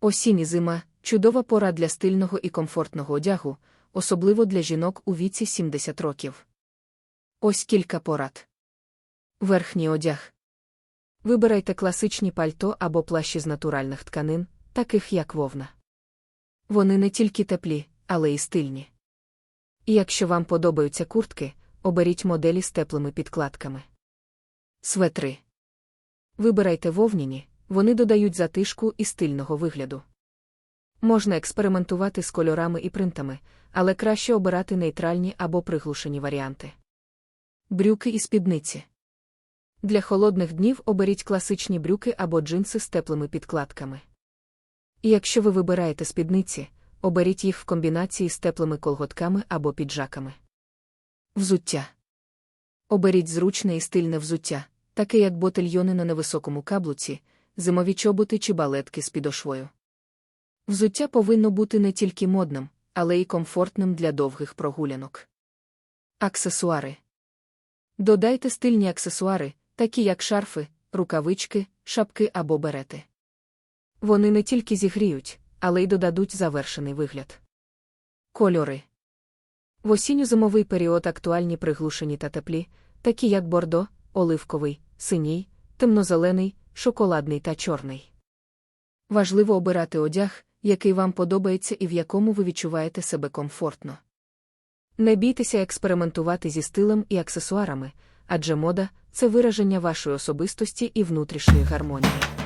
Осінь і зима чудова пора для стильного і комфортного одягу, особливо для жінок у віці 70 років. Ось кілька порад. Верхній одяг. Вибирайте класичні пальто або плащі з натуральних тканин, таких як вовна. Вони не тільки теплі, але й стильні. І якщо вам подобаються куртки, оберіть моделі з теплими підкладками. Светри. Вибирайте вовняні, вони додають затишку і стильного вигляду. Можна експериментувати з кольорами і принтами, але краще обирати нейтральні або приглушені варіанти. Брюки і спідниці. Для холодних днів оберіть класичні брюки або джинси з теплими підкладками. І якщо ви вибираєте спідниці, оберіть їх в комбінації з теплими колготками або піджаками. Взуття. Оберіть зручне і стильне взуття, таке як ботильйони на невисокому каблуці, зимові чоботи чи балетки з підошвою. Взуття повинно бути не тільки модним, але й комфортним для довгих прогулянок. Аксесуари. Додайте стильні аксесуари, такі як шарфи, рукавички, шапки або берети. Вони не тільки зігріють, але й додадуть завершений вигляд. Кольори. В осінньо-зимовий період актуальні приглушені та теплі, такі як бордо, оливковий, синій, темнозелений, шоколадний та чорний. Важливо обирати одяг, який вам подобається і в якому ви відчуваєте себе комфортно. Не бійтеся експериментувати зі стилем і аксесуарами, адже мода це вираження вашої особистості і внутрішньої гармонії.